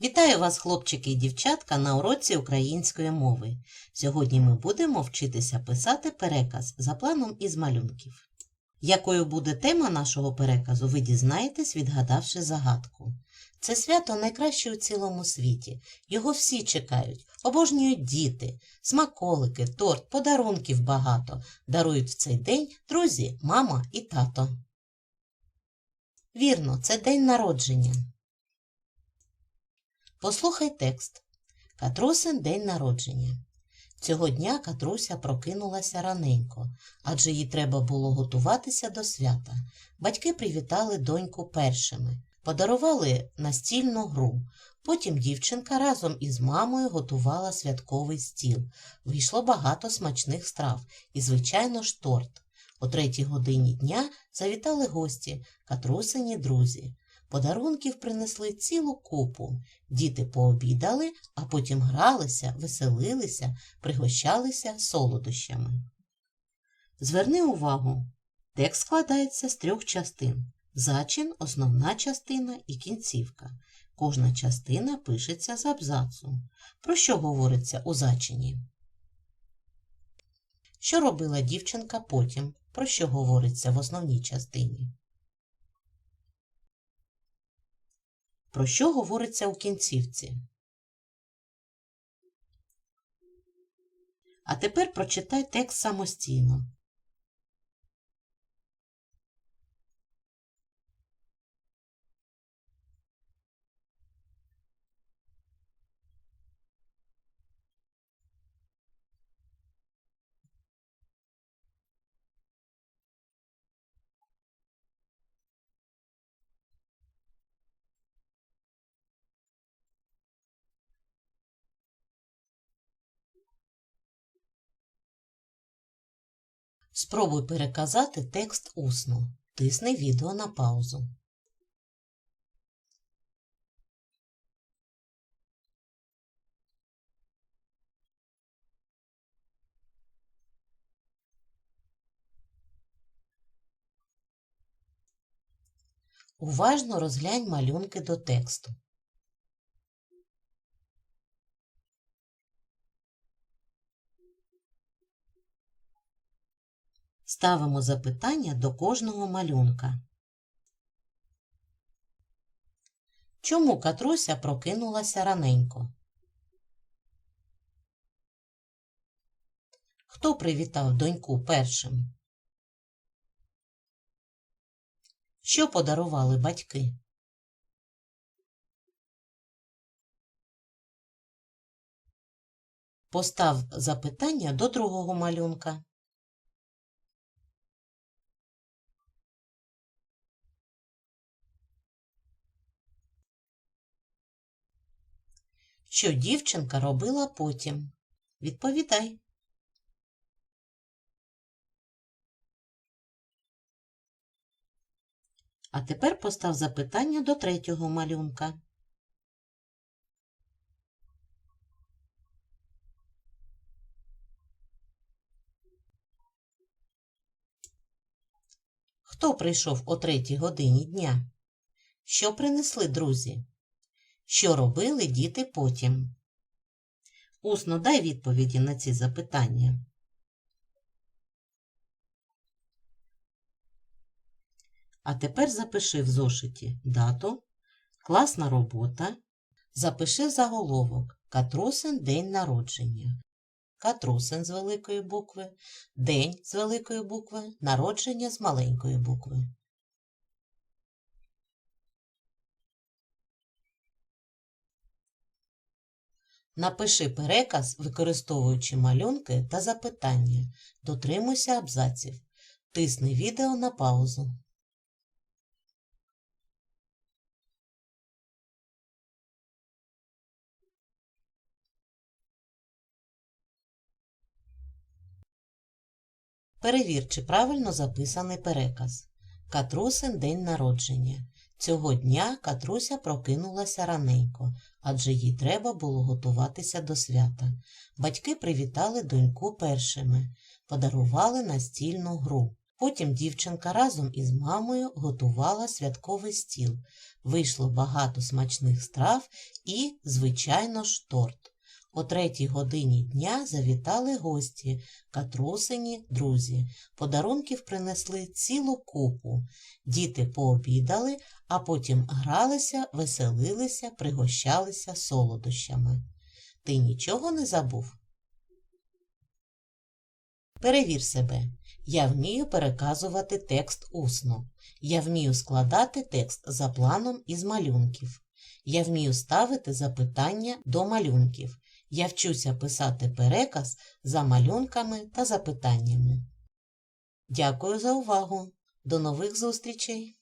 Вітаю вас, хлопчики і дівчатка, на уроці української мови. Сьогодні ми будемо вчитися писати переказ за планом із малюнків. Якою буде тема нашого переказу, ви дізнаєтесь, відгадавши загадку. Це свято найкраще у цілому світі. Його всі чекають, обожнюють діти, смаколики, торт, подарунків багато. Дарують в цей день друзі, мама і тато. Вірно, це день народження. Послухай текст. Катрусин день народження. Цього дня Катруся прокинулася раненько, адже їй треба було готуватися до свята. Батьки привітали доньку першими, подарували настільну гру. Потім дівчинка разом із мамою готувала святковий стіл. Вийшло багато смачних страв і, звичайно ж, торт. О третій годині дня завітали гості, Катрусині друзі. Подарунків принесли цілу купу. Діти пообідали, а потім гралися, веселилися, пригощалися солодощами. Зверни увагу, текст складається з трьох частин. Зачин, основна частина і кінцівка. Кожна частина пишеться з абзацу. Про що говориться у зачині? Що робила дівчинка потім? Про що говориться в основній частині? Про що говориться у кінцівці? А тепер прочитай текст самостійно. Спробуй переказати текст усно. Тисни відео на паузу. Уважно розглянь малюнки до тексту. Ставимо запитання до кожного малюнка. Чому Катруся прокинулася раненько? Хто привітав доньку першим? Що подарували батьки? Постав запитання до другого малюнка. Що дівчинка робила потім? Відповідай. А тепер постав запитання до третього малюнка. Хто прийшов о третій годині дня? Що принесли друзі? Що робили діти потім? Усно дай відповіді на ці запитання. А тепер запиши в зошиті дату, класна робота. Запиши заголовок Катрусин день народження. Катрусин з великої букви, день з великої букви, народження з маленької букви. Напиши переказ, використовуючи малюнки та запитання. Дотримуйся абзаців. Тисни відео на паузу. Перевір, чи правильно записаний переказ. Катрусин день народження. Цього дня Катруся прокинулася раненько, адже їй треба було готуватися до свята. Батьки привітали доньку першими, подарували настільну гру. Потім дівчинка разом із мамою готувала святковий стіл. Вийшло багато смачних страв і, звичайно ж, торт. О третій годині дня завітали гості, катрусині друзі. Подарунків принесли цілу купу. Діти пообідали, а потім гралися, веселилися, пригощалися солодощами. Ти нічого не забув? Перевір себе. Я вмію переказувати текст усно. Я вмію складати текст за планом із малюнків. Я вмію ставити запитання до малюнків. Я вчуся писати переказ за малюнками та запитаннями. Дякую за увагу. До нових зустрічей!